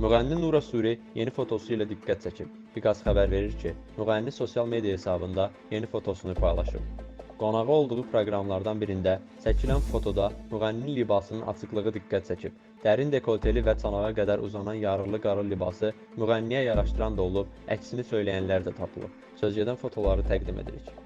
Müğənni Nura Suri yeni fotosu ilə diqqət çəkib. Pikas xəbər verir ki, müğənni sosial media hesabında yeni fotosunu paylaşıb. Qonağı olduğu proqramlardan birində çəkilən fotoda müğənninin libasının açıqlığı diqqət çəkib. Dərin dekolteli və çanağa qədər uzanan yarılı qarı libası müğənniyə yaraşdıran da olub, əksini söyləyənlər də tapılıb. Sözgedən fotoları təqdim edirik.